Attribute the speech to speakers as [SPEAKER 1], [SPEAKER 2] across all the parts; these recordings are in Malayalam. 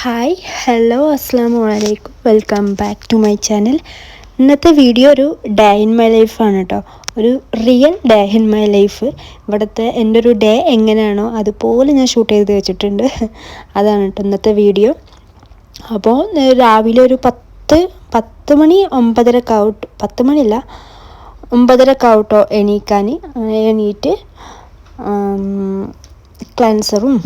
[SPEAKER 1] ഹായ് ഹലോ അസ്സാം വലൈക്കും welcome back to my channel ഇന്നത്തെ വീഡിയോ ഒരു ഡേ ഇൻ മൈ ലൈഫാണ് കേട്ടോ ഒരു real day in my life ഇവിടുത്തെ എന്റെ ഒരു ഡേ എങ്ങനെയാണോ അതുപോലെ ഞാൻ ഷൂട്ട് ചെയ്ത് വെച്ചിട്ടുണ്ട്. അതാണ് കേട്ടോ ഇന്നത്തെ വീഡിയോ അപ്പോൾ രാവിലെ ഒരു പത്ത് പത്ത് മണി ഒമ്പതരക്ക് ഔട്ട് പത്ത് മണിയല്ല ഒമ്പതരക്ക് ഔട്ടോ എണീക്കാൻ എണീറ്റ് ക്ലൻസറും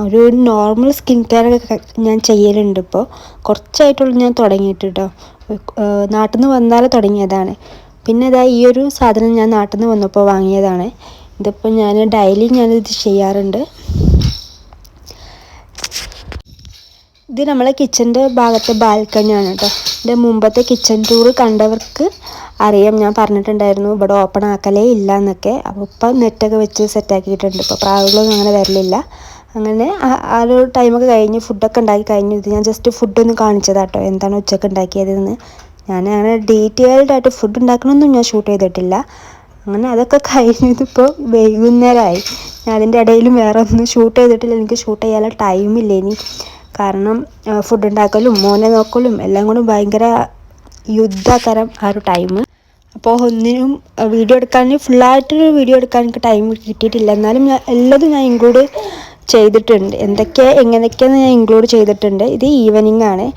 [SPEAKER 1] ഒരു നോർമൽ സ്കിൻ കെയർ ഒക്കെ ഞാൻ ചെയ്യലുണ്ട് ഇപ്പോൾ കുറച്ചായിട്ടുള്ളൂ ഞാൻ തുടങ്ങിയിട്ട് കേട്ടോ നാട്ടിൽ നിന്ന് വന്നാൽ തുടങ്ങിയതാണ്. പിന്നെ ഇതാ ഈ ഒരു സാധനം ഞാൻ നാട്ടിൽ നിന്ന് വന്നപ്പോൾ വാങ്ങിയതാണ്. ഇതിപ്പോൾ ഞാൻ ഡെയിലി ഞാനിത് ചെയ്യാറുണ്ട്. ഇത് നമ്മളെ കിച്ചന്റെ ഭാഗത്തെ ബാൽക്കണിയാണ് കേട്ടോ എന്റെ മുമ്പത്തെ കിച്ചൺ ടൂർ കണ്ടവർക്ക് അറിയാം. ഞാൻ പറഞ്ഞിട്ടുണ്ടായിരുന്നു ഇവിടെ ഓപ്പൺ ആക്കലേ ഇല്ല എന്നൊക്കെ അപ്പോൾ ഇപ്പം നെറ്റൊക്കെ വെച്ച് സെറ്റാക്കിയിട്ടുണ്ട് ഇപ്പോൾ പ്രാവുകളൊന്നും അങ്ങനെ വരലില്ല. അങ്ങനെ ആ- ഒരു ടൈമൊക്കെ കഴിഞ്ഞ് ഫുഡൊക്കെ ഉണ്ടാക്കി കഴിഞ്ഞു. ഇത് ഞാൻ ജസ്റ്റ് ഫുഡൊന്ന് കാണിച്ചതാട്ടോ. എന്താണ് ഉച്ചയ്ക്ക് ഉണ്ടാക്കിയതെന്ന്. ഞാൻ അങ്ങനെ ഡീറ്റെയിൽഡ് ആയിട്ട് ഫുഡ് ഉണ്ടാക്കണമൊന്നും ഞാൻ ഷൂട്ട് ചെയ്തിട്ടില്ല. അങ്ങനെ അതൊക്കെ കഴിഞ്ഞതിപ്പോൾ വൈകുന്നേരമായി ഞാൻ അതിന്റെ ഇടയിലും വേറെ ഒന്നും ഷൂട്ട് ചെയ്തിട്ടില്ല. എനിക്ക് ഷൂട്ട് ചെയ്യാനുള്ള ടൈമില്ല ഇനി. കാരണം ഫുഡ് ഉണ്ടാക്കലും മോനെ നോക്കലും എല്ലാം കൂടി ഭയങ്കര യുദ്ധകരം ആ ഒരു ടൈം അപ്പോൾ ഒന്നിനും വീഡിയോ എടുക്കാൻ ഫുള്ളായിട്ടൊരു വീഡിയോ എടുക്കാൻ എനിക്ക് ടൈം കിട്ടിയിട്ടില്ല. എന്നാലും ഞാൻ എല്ലാതും ഞാൻ ഇൻക്ലൂഡ് ചെയ്തിട്ടുണ്ട്. എന്തൊക്കെ എങ്ങനെയൊക്കെയെന്ന് ഞാൻ ഇൻക്ലൂഡ് ചെയ്തിട്ടുണ്ട്. ഇത് ഈവനിങ് ആണ്.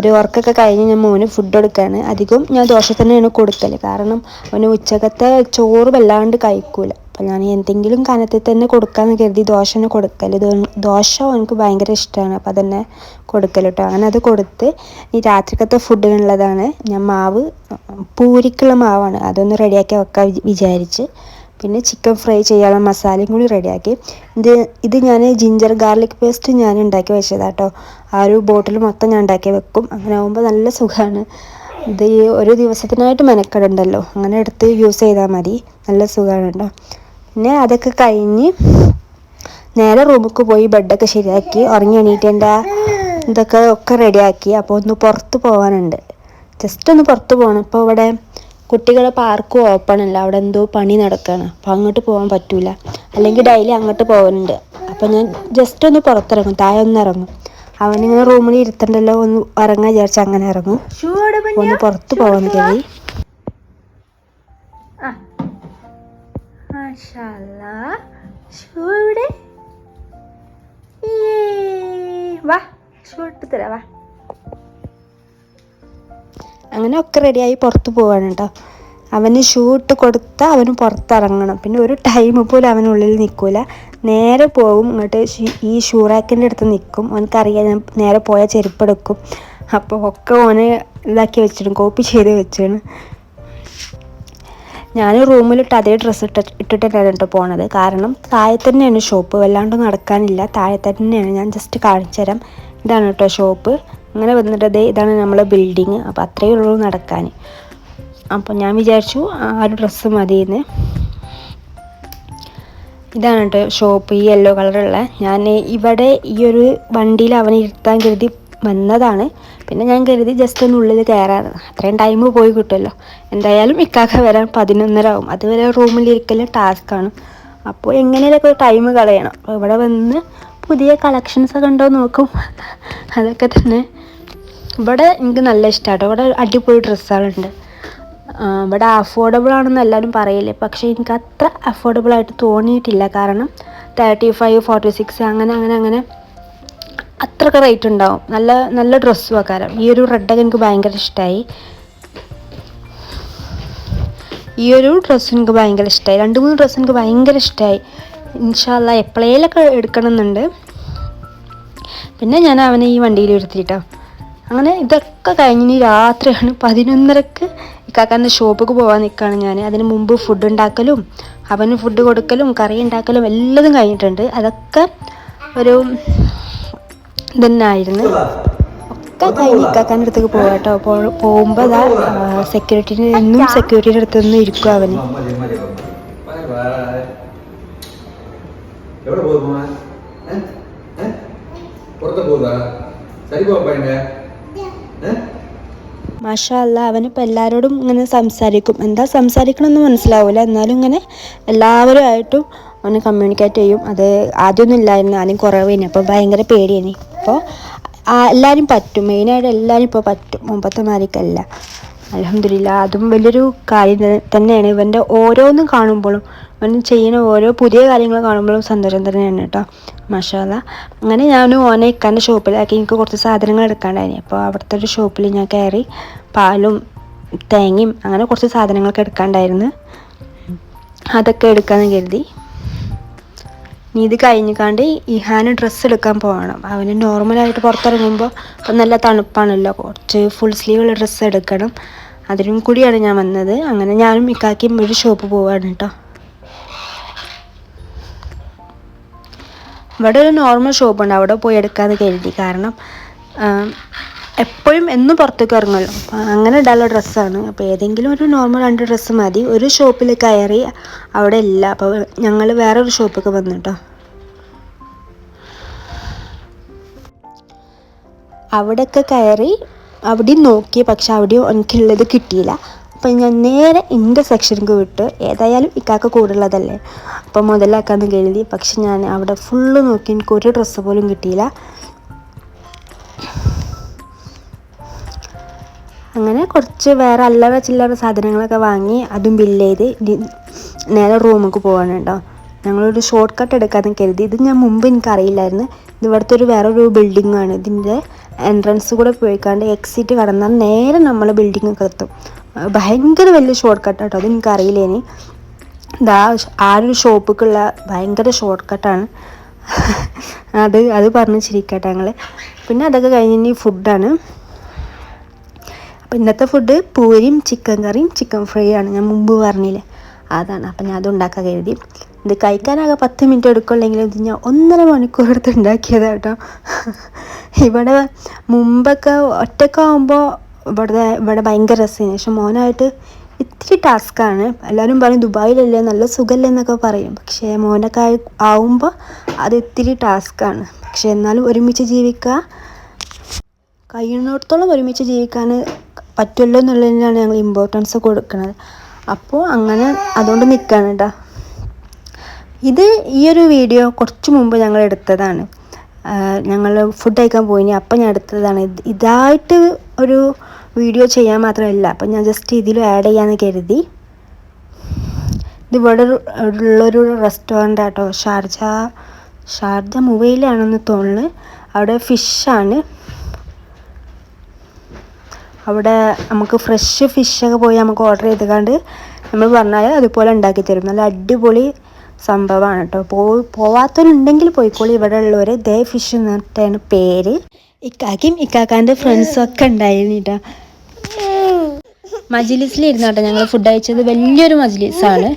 [SPEAKER 1] ഒരു വർക്കൊക്കെ കഴിഞ്ഞ് ഞാൻ മോന് ഫുഡ് കൊടുക്കുകയാണ് അധികം ഞാൻ ദോശ തന്നെയാണ് കൊടുക്കൽ കാരണം അവന് ഉച്ചക്കത്തെ ചോറ് വല്ലാണ്ട് കഴിക്കൂല. അപ്പം ഞാൻ എന്തെങ്കിലും കനത്തിൽ തന്നെ കൊടുക്കാമെന്ന് കരുതി ദോശ തന്നെ കൊടുക്കൽ ദോശ എനിക്ക് ഭയങ്കര ഇഷ്ടമാണ് അപ്പം അതന്നെ കൊടുക്കൽ കേട്ടോ അങ്ങനെ അത് കൊടുത്ത് ഈ രാത്രിക്കത്തെ ഫുഡിനുള്ളതാണ് ഞാൻ മാവ് പൂരിക്കുള്ള മാവാണ്. അതൊന്ന് റെഡിയാക്കി വെക്കാൻ വിച്- വിചാരിച്ച് പിന്നെ ചിക്കൻ ഫ്രൈ ചെയ്യാനുള്ള മസാലയും കൂടി റെഡിയാക്കി ഇത് ഇത് ഞാൻ ജിഞ്ചർ ഗാർലിക് പേസ്റ്റ് ഞാൻ ഉണ്ടാക്കി വെച്ചതാട്ടോ. ആ ഒരു ബോട്ടിൽ മൊത്തം ഞാൻ ഉണ്ടാക്കി വെക്കും. അങ്ങനെ ആകുമ്പോൾ നല്ല സുഖമാണ് ഇത് ഈ ഒരു ദിവസത്തിനായിട്ട് മെനക്കെടുണ്ടല്ലോ. അങ്ങനെ എടുത്ത് യൂസ് ചെയ്താൽ മതി. നല്ല സുഖമാണ് കേട്ടോ പിന്നെ അതൊക്കെ കഴിഞ്ഞ് നേരെ റൂമിലേക്ക് പോയി ബെഡൊക്കെ ശരിയാക്കി. ഉറങ്ങി എണീറ്റ് എന്റെ ഇതൊക്കെ ഒക്കെ റെഡിയാക്കി അപ്പോൾ ഒന്ന് പുറത്ത് പോകാനുണ്ട് ജസ്റ്റ് ഒന്ന് പുറത്ത് പോകണം ഇപ്പോൾ ഇവിടെ കുട്ടികളെ പാർക്ക് ഓപ്പൺ അല്ല. അവിടെ എന്തോ പണി നടക്കുകയാണ് അപ്പോൾ അങ്ങോട്ട് പോകാൻ പറ്റൂല. അല്ലെങ്കിൽ ഡെയിലി അങ്ങോട്ട് പോകുന്നുണ്ട് അപ്പോൾ ഞാൻ ജസ്റ്റ് ഒന്ന് പുറത്തിറങ്ങും. താഴെ ഒന്ന് ഇറങ്ങും. അവനിങ്ങനെ റൂമിൽ ഇരുത്തണ്ടല്ലോ ഒന്ന് ഇറങ്ങാൻ വിചാരിച്ച അങ്ങനെ ഇറങ്ങും. ഒന്ന് പുറത്ത് പോകാൻ കരുതി. വാ. ഷൂ ഇട്ട് തരാം. വാ. അങ്ങനെ ഒക്കെ റെഡിയായി പുറത്ത് പോവാണ് കേട്ടോ അവന് ഷൂ ഇട്ട് കൊടുത്താൽ അവന് പുറത്തിറങ്ങണം. പിന്നെ ഒരു ടൈം പോലും അവനുള്ളിൽ നിൽക്കില്ല നേരെ പോകും ഇങ്ങോട്ട് ഈ ഷൂ റാക്കിന്റെ അടുത്ത് നിൽക്കും. അവനക്കറിയാം ഞാൻ നേരെ പോയാൽ ചെരുപ്പെടുക്കും അപ്പോൾ ഒക്കെ ഓന് ഇതാക്കി വെച്ചിടും കോപ്പി ചെയ്ത് വെച്ചാണ് ഞാൻ റൂമിലിട്ട് അതേ ഡ്രസ്സ് ഇട്ട ഇട്ടിട്ടാണ് കേട്ടോ പോണത്. കാരണം താഴെ തന്നെയാണ് ഷോപ്പ് വല്ലാണ്ട് നടക്കാനില്ല. താഴെ തന്നെയാണ്. ഞാൻ ജസ്റ്റ് കാണിച്ചു തരാം ഇതാണ് കേട്ടോ ഷോപ്പ് അങ്ങനെ വന്നിട്ട് ദേ ഇതാണ് നമ്മളെ ബിൽഡിങ് അപ്പോൾ അത്രയേ ഉള്ളൂ നടക്കാൻ. അപ്പോൾ ഞാൻ വിചാരിച്ചു ആ ഒരു ഡ്രസ്സ് മതിയെന്ന്. ഇതാണ് കേട്ടോ ഷോപ്പ് ഈ യെല്ലോ കളറുള്ള ഞാൻ ഇവിടെ ഈ ഒരു വണ്ടിയിൽ അവനെ ഇരുത്താൻ കരുതി വന്നതാണ്. പിന്നെ ഞാൻ കരുതി ജസ്റ്റ് ഒന്ന് ഉള്ളിൽ കയറാറ് അത്രയും ടൈം പോയി കിട്ടുമല്ലോ. എന്തായാലും ഇക്കാക്ക വരാൻ പതിനൊന്നര ആവും. അതുവരെ റൂമിലിരിക്കലും ടാസ്ക്കാണ് അപ്പോൾ എങ്ങനെയൊക്കെ ടൈം കളയണം. ഇവിടെ വന്ന് പുതിയ കളക്ഷൻസ് ഒക്കെ ഉണ്ടോ നോക്കും. അതൊക്കെ തന്നെ ഇവിടെ എനിക്ക് നല്ല ഇഷ്ടമായിട്ടോ ഇവിടെ അടിപൊളി ഡ്രസ്സുകളുണ്ട്. ഇവിടെ അഫോർഡബിൾ ആണെന്ന് എല്ലാവരും പറയില്ലേ. പക്ഷേ എനിക്ക് അത്ര അഫോർഡബിൾ ആയിട്ട് തോന്നിയിട്ടില്ല. കാരണം തേർട്ടി ഫൈവ് ഫോർട്ടി സിക്സ് അങ്ങനെ അങ്ങനെ അങ്ങനെ അത്രയൊക്കെ റേറ്റ് ഉണ്ടാവും. നല്ല നല്ല ഡ്രസ്സും ആക്കാരം. ഈ ഒരു റെഡൊക്കെ എനിക്ക് ഭയങ്കര ഇഷ്ടമായി ഈ ഒരു ഡ്രസ്സ് എനിക്ക് ഭയങ്കര ഇഷ്ടമായി രണ്ട് മൂന്ന് ഡ്രസ്സ് എനിക്ക് ഭയങ്കര ഇഷ്ടമായി ഇൻഷാല്ല എപ്പോഴേലൊക്കെ എടുക്കണം എന്നുണ്ട് പിന്നെ ഞാൻ അവനെ ഈ വണ്ടിയിൽ ഇരുത്തിയിട്ടോ അങ്ങനെ ഇതൊക്കെ കഴിഞ്ഞ് ഇനി രാത്രിയാണ് പതിനൊന്നരക്ക് ഇക്കാക്കാന്റെ ഷോപ്പിക്ക് പോകാൻ നിൽക്കുകയാണ് ഞാൻ അതിന് മുമ്പ് ഫുഡ് ഉണ്ടാക്കലും അവന് ഫുഡ് കൊടുക്കലും കറി ഉണ്ടാക്കലും എല്ലതും കഴിഞ്ഞിട്ടുണ്ട്. അതൊക്കെ ഒരു ഇതന്നെ ആയിരുന്നു ഒക്കെ കഴിഞ്ഞ് ഇക്കാക്കാന്റെ അടുത്തേക്ക് പോകാം കേട്ടോ പോകുമ്പോൾ അതാ സെക്യൂരിറ്റിന്റെ എന്നും സെക്യൂരിറ്റിയുടെ അടുത്ത് നിന്ന് ഇരിക്കും അവന്.
[SPEAKER 2] എവിടെ പോകുന്നു പുറത്ത് പോകുക സരി പോപ്പ
[SPEAKER 1] മാഷാ അല്ല അവനിപ്പോൾ എല്ലാവരോടും ഇങ്ങനെ സംസാരിക്കും. എന്താ സംസാരിക്കണമെന്ന് മനസ്സിലാവില്ല എന്നാലും ഇങ്ങനെ എല്ലാവരുമായിട്ടും അവന് കമ്മ്യൂണിക്കേറ്റ് ചെയ്യും. അത് ആദ്യമൊന്നും ഇല്ലായിരുന്നു. ആദ്യം കുറവേനി. അപ്പോൾ ഭയങ്കര പേടിയേനി. അപ്പോൾ എല്ലാവരും പറ്റും. മെയിനായിട്ട് എല്ലാവരും ഇപ്പോൾ പറ്റും. മുമ്പത്തെ മാതിരിക്കല്ല. അലഹമില്ല അതും വലിയൊരു കാര്യം തന്നെയാണ്. ഇവന്റെ ഓരോന്നും കാണുമ്പോഴും ഇവൻ ചെയ്യുന്ന ഓരോ പുതിയ കാര്യങ്ങൾ കാണുമ്പോഴും സന്തോഷം തന്നെയാണ് കേട്ടോ. മഷാല അങ്ങനെ ഞാൻ ഓനെ ഇക്കാന്റെ ഷോപ്പിലാക്കി. എനിക്ക് കുറച്ച് സാധനങ്ങൾ എടുക്കാണ്ടായിരുന്നു അപ്പോൾ അവിടുത്തെ ഒരു ഷോപ്പിൽ ഞാൻ കയറി പാലും തേങ്ങയും അങ്ങനെ കുറച്ച് സാധനങ്ങളൊക്കെ എടുക്കാണ്ടായിരുന്നു. അതൊക്കെ എടുക്കാമെന്ന് കരുതി. ഇനി ഇത് കഴിഞ്ഞിക്കാണ്ട് ഇഹാന് ഡ്രസ്സ് എടുക്കാൻ പോകണം. അവന് നോർമലായിട്ട് പുറത്തിറങ്ങുമ്പോൾ നല്ല തണുപ്പാണല്ലോ. കുറച്ച് ഫുൾ സ്ലീവുള്ള ഡ്രസ്സ് എടുക്കണം. അതിനും കൂടിയാണ് ഞാൻ വന്നത്. അങ്ങനെ ഞാനും ഇക്കാക്കിയും ഒരു ഷോപ്പ് പോവാണ് കേട്ടോ. ഇവിടെ ഒരു നോർമൽ ഷോപ്പുണ്ട് അവിടെ പോയി എടുക്കാമെന്ന് കരുതി. കാരണം എപ്പോഴും എന്നും പുറത്തേക്ക് ഇറങ്ങുമല്ലോ. അങ്ങനെ ഇടാനുള്ള ഡ്രസ്സാണ്. അപ്പോൾ ഏതെങ്കിലും ഒരു നോർമൽ രണ്ട് ഡ്രസ്സ് മതി. ഒരു ഷോപ്പിൽ കയറി അവിടെ ഇല്ല. അപ്പോൾ ഞങ്ങൾ വേറൊരു ഷോപ്പൊക്കെ വന്നു കേട്ടോ അവിടെയൊക്കെ കയറി അവിടെയും നോക്കി. പക്ഷെ അവിടെയും എനിക്കുള്ളത് കിട്ടിയില്ല. അപ്പം ഞാൻ നേരെ എന്റെ സെക്ഷനിലേക്ക് വിട്ട് ഏതായാലും ഇക്കാക്ക കൂടുള്ളതല്ലേ അപ്പം മുതലാക്കാന്ന് കരുതി. പക്ഷെ ഞാൻ അവിടെ ഫുള്ള് നോക്കി. എനിക്ക് ഒരു ഡ്രസ്സ് പോലും കിട്ടിയില്ല. അങ്ങനെ കുറച്ച് വേറെ അല്ലറ ചില്ലറ സാധനങ്ങളൊക്കെ വാങ്ങി അതും ബില്ല് ചെയ്ത് നേരെ റൂമിലേക്ക് കേട്ടോ ഞങ്ങളൊരു ഷോർട്ട് കട്ട് എടുക്കാമെന്ന് കരുതി. ഇത് ഞാൻ മുമ്പ് എനിക്കറിയില്ലായിരുന്നു. ഇത് ഇവിടുത്തെ ഒരു വേറൊരു ബിൽഡിംഗ് ആണ്. ഇതിന്റെ എൻട്രൻസ് കൂടെ പോയിക്കാണ്ട് എക്സിറ്റ് കടന്നാൽ നേരെ നമ്മൾ ബിൽഡിങ്ങൊക്കെ എത്തും. ഭയങ്കര വലിയ ഷോർട്ട് കട്ട് കേട്ടോ അത് എനിക്കറിയില്ലേനി ഇതാ ആ ഒരു ഷോപ്പിലേക്കുള്ള ഭയങ്കര ഷോർട്ട് കട്ടാണ് അത് അത് പറഞ്ഞ് ചിരിക്കട്ടെ ഞങ്ങൾ പിന്നെ അതൊക്കെ കഴിഞ്ഞ് ഇനി ഫുഡാണ് അപ്പം ഇന്നത്തെ ഫുഡ് പൂരിയും ചിക്കൻ കറിയും ചിക്കൻ ഫ്രൈ ആണ്. ഞാൻ മുമ്പ് പറഞ്ഞില്ലേ? അതാണ്. അപ്പം ഞാൻ അത് ഉണ്ടാക്കാൻ കരുതി. ഇത് കഴിക്കാനാകെ പത്ത് മിനിറ്റ് എടുക്കുള്ളെങ്കിലും ഇത് ഞാൻ ഒന്നര മണിക്കൂർ എടുത്ത് ഉണ്ടാക്കിയതാട്ടോ. ഇവിടെ മുമ്പൊക്കെ ഒറ്റക്കാവുമ്പോൾ ഇവിടെ ഇവിടെ ഭയങ്കര രസമാണ് പക്ഷെ മോനായിട്ട് ഇത്തിരി ടാസ്ക്കാണ്. എല്ലാവരും പറയും ദുബായിലല്ലേ നല്ല സുഖമല്ലേ എന്നൊക്കെ പറയും. പക്ഷേ മോനൊക്കെ ആവുമ്പോൾ അത് ഇത്തിരി ടാസ്ക്കാണ്. പക്ഷെ എന്നാലും ഒരുമിച്ച് ജീവിക്കുക കഴിയുന്നിടത്തോളം ഒരുമിച്ച് ജീവിക്കാൻ പറ്റുമല്ലോ എന്നുള്ളതിനാണ് ഞങ്ങൾ ഇമ്പോർട്ടൻസ് കൊടുക്കുന്നത്. അപ്പോൾ അങ്ങനെ അതുകൊണ്ട് നിൽക്കുകയാണ് കേട്ടോ. ഇത് ഈ ഒരു വീഡിയോ കുറച്ച് മുമ്പ് ഞങ്ങൾ എടുത്തതാണ്. ഞങ്ങൾ ഫുഡ് കഴിക്കാൻ പോയിനി. അപ്പം ഞാൻ എടുത്തതാണ്. ഇതായിട്ട് ഒരു വീഡിയോ ചെയ്യാൻ മാത്രമല്ല. അപ്പം ഞാൻ ജസ്റ്റ് ഇതിലും ആഡ് ചെയ്യാമെന്ന് കരുതി. ഇത് ഇവിടെ ഒരു- ഉള്ളൊരു റെസ്റ്റോറന്റ് ആട്ടോ. ഷാർജ ഷാർജ മുംബൈയിലാണെന്ന് തോന്നുന്നു. അവിടെ ഫിഷാണ് അവിടെ നമുക്ക് ഫ്രഷ് ഫിഷൊക്കെ പോയി നമുക്ക് ഓർഡർ ചെയ്തുകൊണ്ട് നമ്മൾ പറഞ്ഞാൽ അതുപോലെ ഉണ്ടാക്കി തരും. നല്ല അടിപൊളി സംഭവമാണ് കേട്ടോ. പോ പോവാത്തവരുണ്ടെങ്കിൽ പോയിക്കോളി. ഇവിടെ ഉള്ളവർ ദേ ഫിഷ് എന്നിട്ടാണ് പേര്. ഇക്കാക്കും ഇക്കാക്കാന്റെ ഫ്രണ്ട്സും ഒക്കെ ഉണ്ടായിരുന്നു കേട്ടോ മജിലിസിലിരുന്നു കേട്ടോ ഞങ്ങൾ ഫുഡ് അയച്ചത് വലിയൊരു മജിലിസാണ്.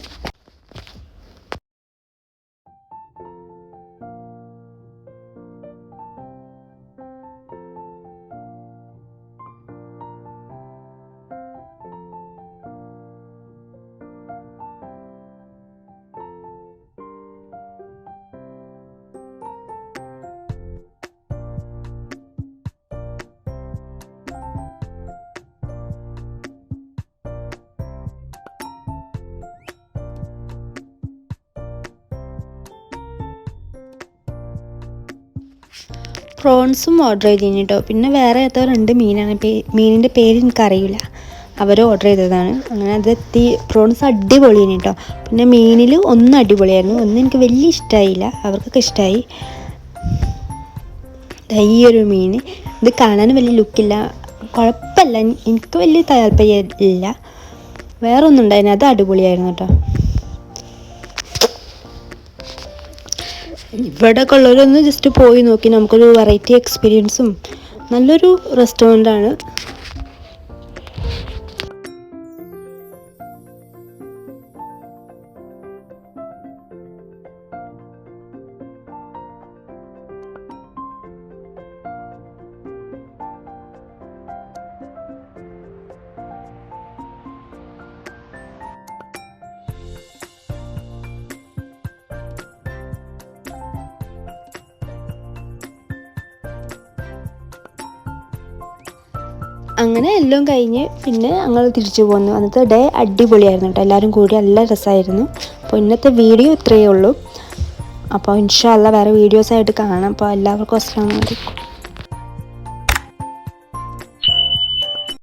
[SPEAKER 1] പ്രോൺസും ഓർഡർ ചെയ്തിരുന്നു കേട്ടോ പിന്നെ വേറെ ഏതോ രണ്ട് മീനാണ് മീനിന്റെ പേര് എനിക്കറിയില്ല. അവർ ഓർഡർ ചെയ്തതാണ്. അങ്ങനെ അതെത്തി. പ്രോൺസ് അടിപൊളിയാണ് കേട്ടോ പിന്നെ മീനിൽ ഒന്ന് അടിപൊളിയായിരുന്നു. ഒന്ന് എനിക്ക് വലിയ ഇഷ്ടമായില്ല അവർക്കൊക്കെ ഇഷ്ടമായി ഈയൊരു ഒരു മീൻ ഇത് കാണാൻ വലിയ ലുക്കില്ല കുഴപ്പമില്ല എനിക്ക് വലിയ താല്പര്യം ഇല്ല. വേറെ ഉണ്ടായിരുന്നു അത് അടിപൊളിയായിരുന്നു കേട്ടോ. ഇവിടെയൊക്കെ ഉള്ളവരൊന്ന് ജസ്റ്റ് പോയി നോക്കി. നമുക്കൊരു വെറൈറ്റി എക്സ്പീരിയൻസും നല്ലൊരു റെസ്റ്റോറന്റാണ് അങ്ങനെ എല്ലാം കഴിഞ്ഞ് പിന്നെ ഞങ്ങൾ തിരിച്ചു പോന്നു. അന്നത്തെ ഡേ അടിപൊളിയായിരുന്നു കേട്ടോ. എല്ലാവരും കൂടി നല്ല രസമായിരുന്നു അപ്പോൾ ഇന്നത്തെ വീഡിയോ ഇത്രയേ ഉള്ളൂ. അപ്പോൾ ഇൻഷാല്ല വേറെ വീഡിയോസായിട്ട് കാണാം. അപ്പോൾ എല്ലാവർക്കും അസ്സാം വലൈക്കും